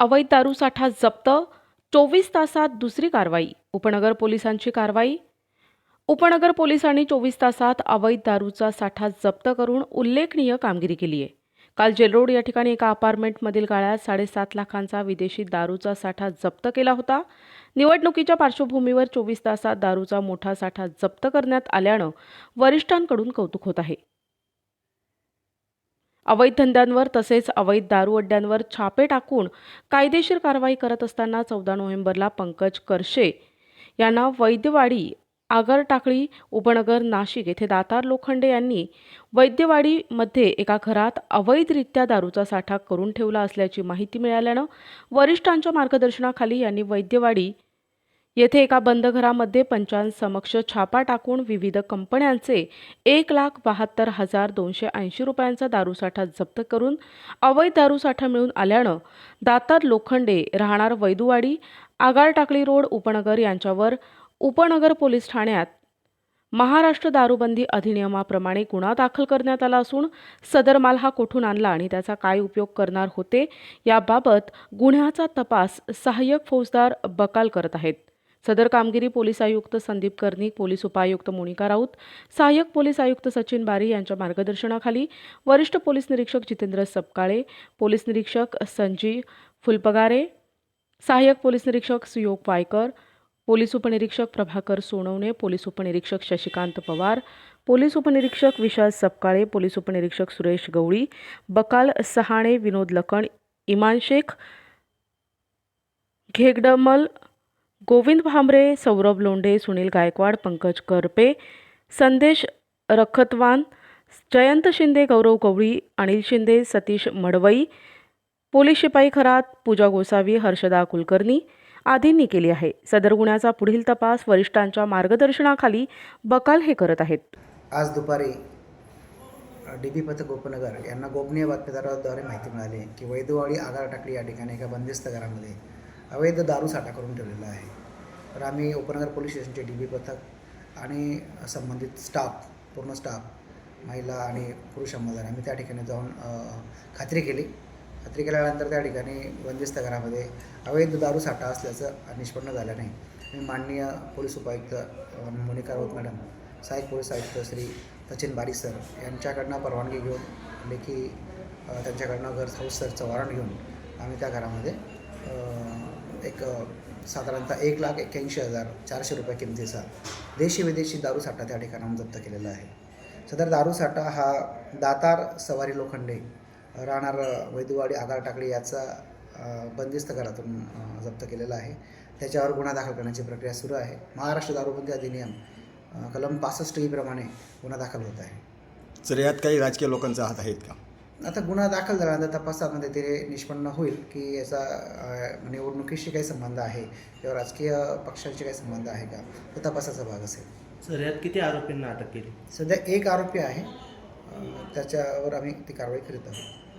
अवैध दारू साठा जप्त चोवीस तासात दुसरी कारवाई उपनगर पोलिसांची कारवाई. उपनगर पोलिसांनी चोवीस तासात अवैध दारूचा साठा जप्त करून उल्लेखनीय कामगिरी केली आहे. काल जेलरोड या ठिकाणी एका अपार्टमेंटमधील गाळ्यात साडेसात लाखांचा विदेशी दारूचा साठा जप्त केला होता. निवडणुकीच्या पार्श्वभूमीवर चोवीस तासात दारूचा मोठा साठा जप्त करण्यात आल्यानं वरिष्ठांकडून कौतुक होत आहे. अवैध धंद्यांवर तसेच अवैध दारू अड्ड्यांवर छापे टाकून कायदेशीर कारवाई करत असताना चौदा नोव्हेंबरला पंकज करशे यांना वैद्यवाडी आगर टाकळी उपनगर नाशिक येथे दातार लोखंडे यांनी वैद्यवाडीमध्ये एका घरात अवैधरित्या दारूचा साठा करून ठेवला असल्याची माहिती मिळाल्यानं वरिष्ठांच्या मार्गदर्शनाखाली यांनी वैद्यवाडी येथे एका बंद घरामध्ये पंचांसमक्ष छापा टाकून विविध कंपन्यांचे एक लाख बहात्तर हजार दोनशे ऐंशी रुपयांचा दारूसाठा जप्त करून अवैध दारूसाठा मिळून आल्यानं दातार लोखंडे राहणार वैदुवाडी आगार टाकळी रोड उपनगर यांच्यावर उपनगर पोलीस ठाण्यात महाराष्ट्र दारूबंदी अधिनियमाप्रमाणे गुन्हा दाखल करण्यात आला असून सदर माल हा कोठून आणला आणि त्याचा काय उपयोग करणार होते याबाबत गुन्ह्याचा तपास सहाय्यक फौजदार बकाल करत आहेत. सदर कामगिरी पोलीस आयुक्त संदीप कर्णिक पोलीस उपायुक्त मोनिका राऊत सहाय्यक पोलीस आयुक्त सचिन बारी यांच्या मार्गदर्शनाखाली वरिष्ठ पोलीस निरीक्षक जितेंद्र सपकाळे पोलीस निरीक्षक संजीव फुलपगारे सहाय्यक पोलीस निरीक्षक सुयोग वायकर पोलीस उपनिरीक्षक प्रभाकर सोनवणे पोलीस उपनिरीक्षक शशिकांत पवार पोलीस उपनिरीक्षक विशाल सपकाळे पोलीस उपनिरीक्षक सुरेश गवळी बकाल सहाणे विनोद लखण इमान शेख घेगडमल गोविंद भांबरे सौरभ लोंढे सुनील गायकवाड पंकज करपे संदेश रखतवान जयंत शिंदे गौरव गवळी अनिल शिंदे सतीश मडवई पोलीस शिपाई खरात पूजा गोसावी हर्षदा कुलकर्णी आदींनी केली आहे. सदर गुन्ह्याचा पुढील तपास वरिष्ठांच्या मार्गदर्शनाखाली बकाल हे करत आहेत. आज दुपारी डी बी पथक गोपनगर यांना गोपनीय बातमीदाराद्वारे माहिती मिळाली की वैदवाळी आगार टाकली या ठिकाणी एका बंदिस्त घरामध्ये अवैध दारू साठा करून ठेवलेला आहे. तर आम्ही उपनगर पोलीस स्टेशनचे डी बी पथक आणि संबंधित स्टाफ पूर्ण स्टाफ महिला आणि पुरुष अंमलदार आम्ही त्या ठिकाणी जाऊन खात्री केली. खात्री केल्यानंतर त्या ठिकाणी बंदिस्त घरामध्ये अवैध दारू साठा असल्याचं निष्पन्न झालं नाही. मी माननीय पोलीस उपायुक्त मोनिका राऊत मॅडम सहाय्यक पोलीस आयुक्त श्री सचिन बारी सर यांच्याकडनं परवानगी घेऊन लेखी त्यांच्याकडनं घर हाऊस सरचं वॉरंट घेऊन आम्ही त्या घरामध्ये एक साधारणतः एक लाख एक्क्याऐंशी हजार चारशे रुपये किमतीचा देशी विदेशी दारूसाठा त्या ठिकाणाहून जप्त केलेला आहे. सदर दारूसाठा हा दातार सवारी लोखंडे राहणार वैदुवाडी आगार टाकळी याचा बंदिस्त घरातून जप्त केलेला आहे. त्याच्यावर गुन्हा दाखल करण्याची प्रक्रिया सुरू आहे. महाराष्ट्र दारूबंदी अधिनियम कलम पासष्ट ईप्रमाणे गुन्हा दाखल होत आहे. सर यात काही राजकीय लोकांचा हात आहेत का? आता गुन्हा दाखल झाल्यानंतर तपासामध्ये ते निष्पन्न होईल की याचा अ, निवडणुकीशी काही संबंध आहे किंवा राजकीय पक्षांशी काही संबंध आहे का? तो तपासाचा भाग असेल. सर यात किती आरोपींना अटक केली? सध्या एक आरोपी आहे. त्याच्यावर आम्ही ती कारवाई करीत आहोत.